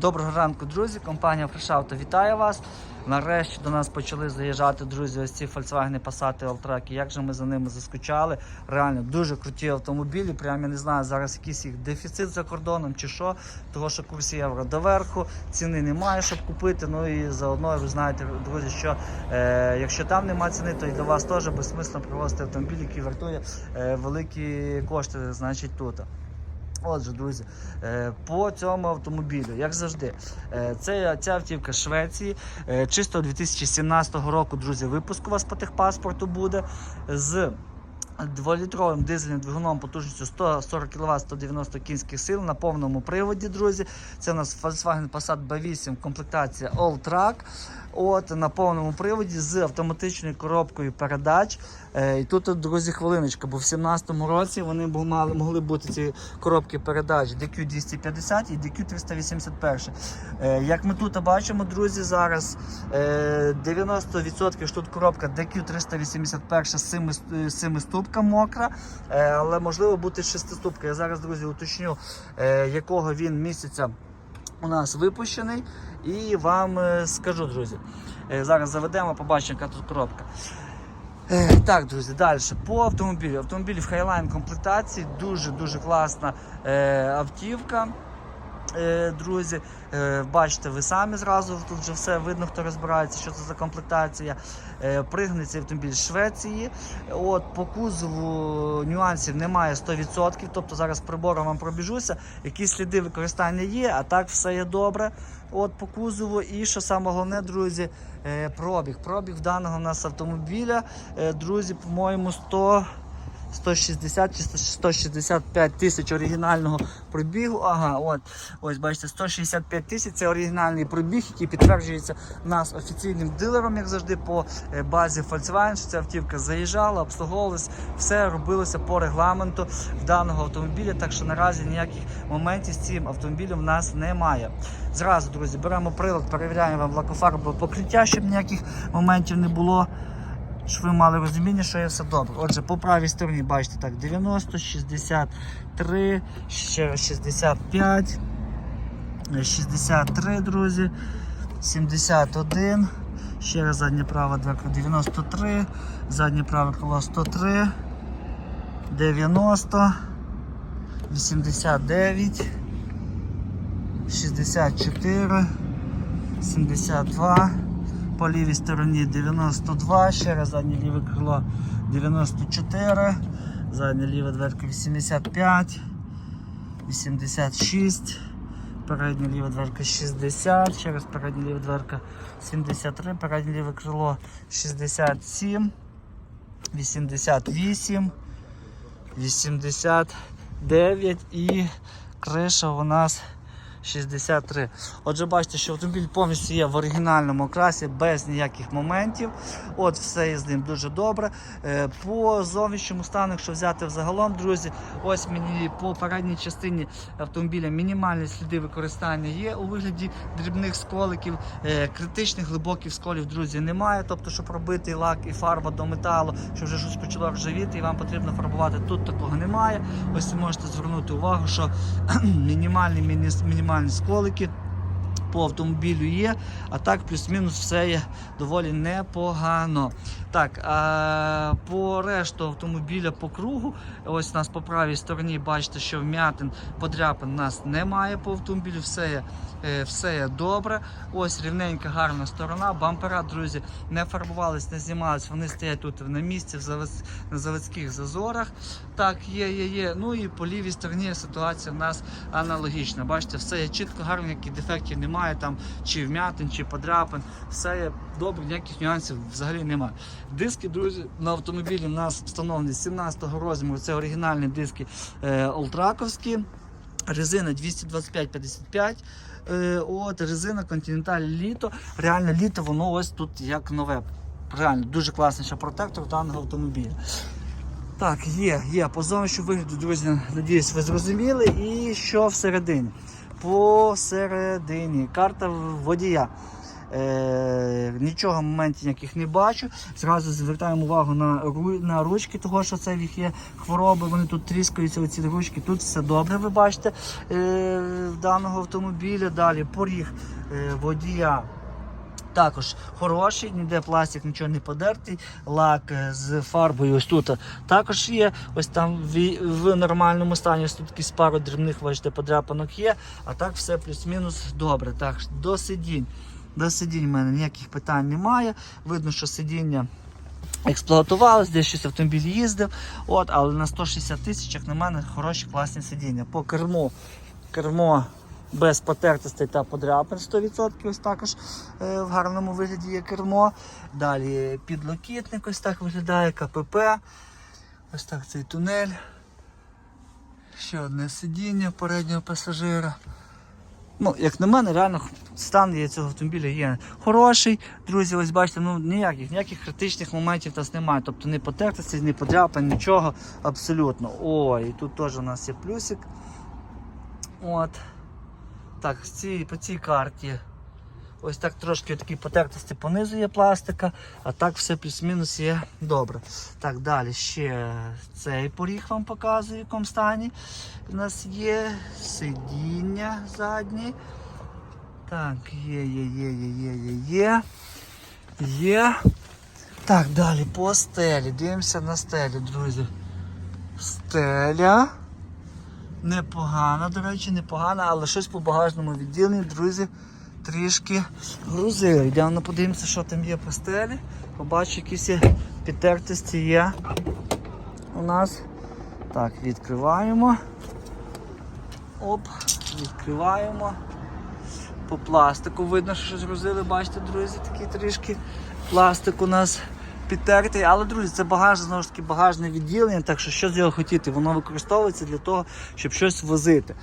Доброго ранку, друзі. Компанія Фрешавто вітає вас. Нарешті до нас почали заїжджати, друзі, ось ці Volkswagen Passat Alltrack. Як же ми за ними заскучали? Реально дуже круті автомобілі. Прям я не знаю, зараз якийсь їх дефіцит за кордоном чи що, того що курс євро доверху, ціни немає, щоб купити. Ну і заодно ви знаєте, друзі, що е, якщо там немає ціни, то і для вас теж безсмислено привозити автомобіль, який вартує е, великі кошти, значить тут. Отже, друзі, е, по цьому автомобілю, як завжди, е, це ця автівка Швеції, е, чисто 2017 року, друзі, випуск у вас по техпаспорту буде з 2-літровим дизельним двигуном потужністю 140 кВт 190 кінських сил на повному приводі, друзі. Це у нас Volkswagen Passat B8, комплектація All-Track. От на повному приводі з автоматичною коробкою передач. Е, і тут, друзі, хвилиночка, бо в 2017 році вони мали, могли бути ці коробки передач DQ250 і DQ381. Е, як ми тут бачимо, друзі, зараз е, 90% що тут коробка DQ381 з 7, з 7 мокра, е, але можливо бути 6 ступка. Я зараз, друзі, уточню, е, якого він місяця у нас випущений. І вам е, скажу, друзі. Зараз заведемо, побачимо, яка тут коробка. Так, друзі, далі. По автомобілю. Автомобіль в Highline комплектації, дуже-дуже класна автівка. Е, Друзі, Е, бачите, ви самі зразу тут вже все видно, хто розбирається, що це за комплектація. Е, Пригнаний цей автомобіль з Швеції. От по кузову нюансів немає 100%, тобто зараз прибором вам пробіжуся. Якісь сліди використання є, а так все є добре. От по кузову. І що саме головне, друзі, пробіг. Пробіг даного у нас автомобіля, друзі, по-моєму, 100. 160 чи 165 тисяч оригінального пробігу. Ага, от ось бачите, 165 тисяч це оригінальний пробіг, який підтверджується нас офіційним дилером, як завжди, по е, базі Volkswagen, що ця автівка заїжджала, обслуговувалась, все робилося по регламенту даного автомобіля. Так що наразі ніяких моментів з цим автомобілем в нас немає. Зразу, друзі, беремо прилад, перевіряємо вам лакофарбове покриття, щоб ніяких моментів не було. Щоб ви мали розуміння, що є все добре. Отже, по правій стороні бачите так, 90, 63, ще раз 65, 63, друзі, 71, ще раз задня права дверка 93, заднє праве крило 103, 90, 89, 64, 72 по лівій стороні 92, ще раз заднє ліве крило 94, задня ліва дверка 85, 86, передня ліва дверка 60, ще передня ліва дверка 73, переднє ліве крило 67, 88, 89 і криша у нас 63. Отже, бачите, що автомобіль повністю є в оригінальному класі, без ніяких моментів. От все із ним дуже добре. Е, По зовнішньому стану, якщо взяти взагалом, друзі, ось мені по передній частині автомобіля мінімальні сліди використання є у вигляді дрібних сколиків, Е, критичних глибоких сколів, друзі, немає. Тобто, щоб робити лак і фарба до металу, що вже щось почало ржавіти і вам потрібно фарбувати. Тут такого немає. Ось ви можете звернути увагу, що мінімальні міні- мінімальні сколики по автомобілю є, а так плюс-мінус все є доволі непогано. Так, а по решту автомобіля по кругу, ось у нас по правій стороні бачите, що вмятин, подряпин у нас немає по автомобілю, все є, е, все є добре. Ось рівненька, гарна сторона. Бампера, друзі, не фарбувались, не знімались, вони стоять тут на місці в завод- на заводських зазорах. Так, є, є, є. Ну і по лівій стороні ситуація в нас аналогічна. Бачите, все є чітко, гарно, ніяких дефектів немає, там чи вмятин, чи подряпин. Все є добре, ніяких нюансів взагалі немає. Диски, друзі, на автомобілі у нас встановлені 17-го розміру. Це оригінальні диски е, Олтраковські. Резина 225-55. Е, от, резина Continental літо. Реально літо, воно ось тут як нове. Реально дуже класний ще протектор даного автомобіля. Так, є, є. По зовнішньому вигляду, друзі, надіюсь, ви зрозуміли. І що всередині? Посередині карта водія. Е, нічого моментів яких не бачу. Зразу звертаємо увагу на, на ручки, того що це в їх є хвороби, вони тут тріскаються, оці ручки. Тут все добре, ви бачите, е, даного автомобіля. Далі поріг е, водія. Також хороший, ніде пластик, нічого не подертий. Лак е, з фарбою ось тут також є. Ось там в, в нормальному стані. Ось тут пару дрібних бачите, подряпанок є. А так все плюс-мінус добре. Так, до сидінь. До сидінь в мене ніяких питань немає. Видно, що сидіння експлуатувалось, десь щось автомобіль їздив. От, але на 160 тисяч, як на мене, хороші класні сидіння. По керму кермо без потертостей та подряпин 100%. Ось також е, в гарному вигляді є кермо. Далі підлокітник ось так виглядає, КПП. Ось так цей тунель. Ще одне сидіння переднього пасажира. Ну, як на мене, реально стан є цього автомобіля є хороший. Друзі, ось бачите, ну ніяких ніяких критичних моментів у нас немає. Тобто не потертості, не подряпань, нічого абсолютно. Ой, тут теж у нас є плюсик. От. Так, цієї- по цій карті. Ось так трошки такі потертості понизу є пластика, а так все плюс-мінус є добре. Так, далі ще цей поріг вам показую, в якому стані. У нас є сидіння задні. Так, є, є, є, є, є, є, є. Є. Так, далі по стелі. Дивимося на стелі, друзі. Стеля. Непогана, до речі, непогана, але щось по багажному відділенні, друзі, трішки грузили. Йдемо подивимося, що там є по стелі. Побачу, якісь є підтертості є у нас. Так, відкриваємо. Оп, відкриваємо. По пластику видно, що щось грузили, бачите, друзі, такий трішки пластик у нас підтертий. Але, друзі, це багаж, знову ж таки, багажне відділення, так що що з його хотіти, воно використовується для того, щоб щось возити.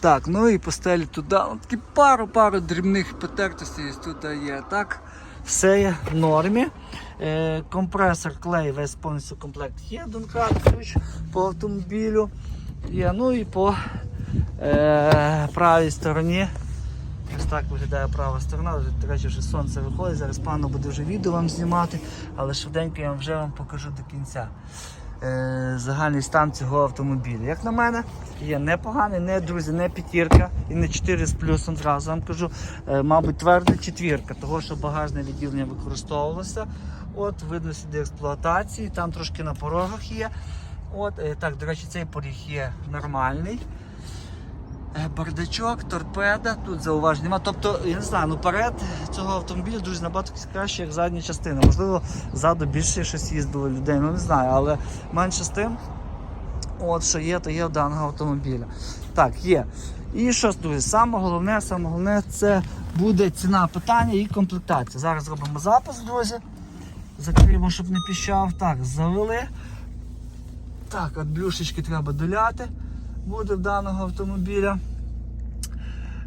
Так, ну і по стелі туди, такі пару-пару дрібних потертостей тут є. Так, все є в нормі. Е, компресор, клей, весь повністю комплект є. Донкрат, ключ по автомобілю є. Ну і по е, правій стороні. Ось так виглядає права сторона. До речі, вже сонце виходить. Зараз пану буде вже відео вам знімати, але швиденько я вже вам покажу до кінця. Е, загальний стан цього автомобіля. Як на мене, є непоганий, не друзі, не п'ятірка і не 4 з плюсом. Зразу вам кажу, е, мабуть, тверда четвірка, того що багажне відділення використовувалося. От, видно сюди експлуатації, там трошки на порогах є. От, е, так, до речі, цей поріг є нормальний. Е, Бардачок, торпеда, тут зауважень нема. Тобто, я не знаю, ну перед цього автомобіля дуже набагато краще, як задня частина. Можливо, ззаду більше щось їздило людей, ну не знаю, але менше з тим, от що є, то є в даного автомобіля. Так, є. І що, друзі, саме головне, саме головне це буде ціна питання і комплектація. Зараз зробимо запис, друзі. Закриємо, щоб не піщав. Так, завели. Так, от блюшечки треба доляти буде в даного автомобіля.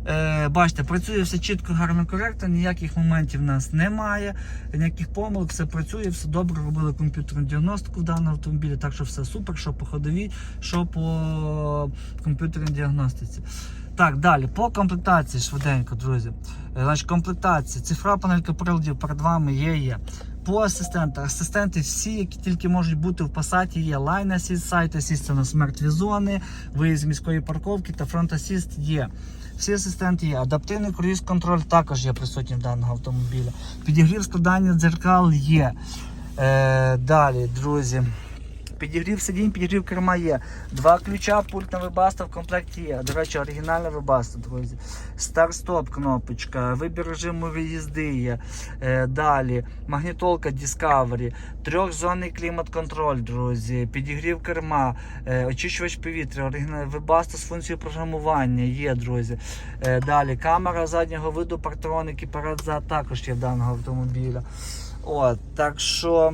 Е, бачите, працює все чітко, гарно, коректно, ніяких моментів в нас немає, ніяких помилок, все працює, все добре робили комп'ютерну діагностику в даному автомобілі, так що все супер, що по ходовій, що по комп'ютерній діагностиці. Так, далі, по комплектації швиденько, друзі. Е, Значить, комплектація, цифра панелька приладів перед вами є. є. По асистентах. Асистенти всі, які тільки можуть бути в пасаті, є Line Assist, Side Assist це на смертві зони, виїзд з міської парковки та Front Assist є. Всі асистенти є. Адаптивний круїз контроль також є присутнім даного автомобіля. Підігрів складання дзеркал є. Е, далі, друзі. Підігрів сидінь, підігрів керма є. Два ключа, пульт на вибаста в комплекті є. До речі, оригінальна вибаста, друзі. Старт-стоп кнопочка, вибір режиму виїзди є. Е, далі магнітолка Discovery, трьохзонний клімат-контроль, друзі, підігрів керма, е, очищувач повітря, оригінальна вибаста з функцією програмування є, друзі. Е, далі камера заднього виду, партроники перед-зад також є в даного автомобіля. От, так що.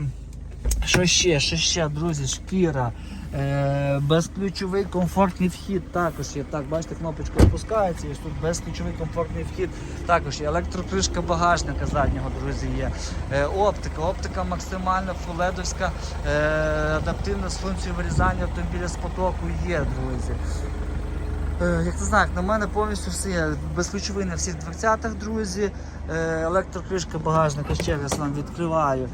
Що ще? Що ще, друзі, шкіра. Е, безключовий комфортний вхід також є. Так, бачите, кнопочка опускається, і тут безключовий комфортний вхід також є. Електрокришка багажника заднього, друзі, є. Е, оптика, оптика максимально фуледовська, е, адаптивна з функцією вирізання автомобіля з потоку є, друзі. Е, Як ти знаєш, на мене повністю все є. Безключовий на всіх дверцятах, друзі. Е, Електрокришка багажника, ще раз вам відкриваю.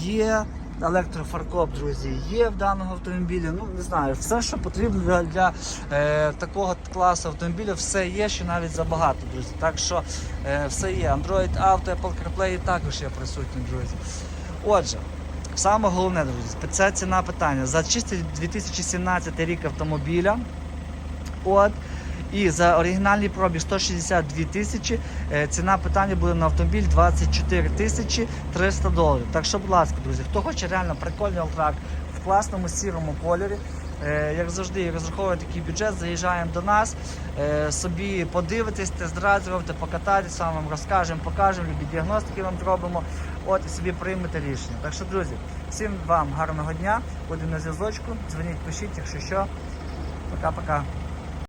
Є. Електрофаркоп, друзі, є в даному автомобілі. Ну, не знаю, все, що потрібно для, для е, такого класу автомобіля, все є, що навіть забагато, друзі. Так що е, все є. Android Auto, Apple CarPlay також є присутні, друзі. Отже, саме головне, друзі, це ціна питання. За чистий 2017 рік автомобіля. От. І за оригінальний пробіг 162 тисячі. е, Ціна питання буде на автомобіль 24 тисячі 300 доларів. Так що, будь ласка, друзі, хто хоче реально прикольний алтрак в класному сірому кольорі. е, Як завжди, розраховує такий бюджет, заїжджаємо до нас, е, собі подивитись, тест-драйвувати, покататись, сам вам розкажемо, покажемо, любі діагностики вам зробимо. От і собі приймете рішення. Так що, друзі, всім вам гарного дня, будемо на зв'язочку. Дзвоніть, пишіть, якщо що. Пока-пока.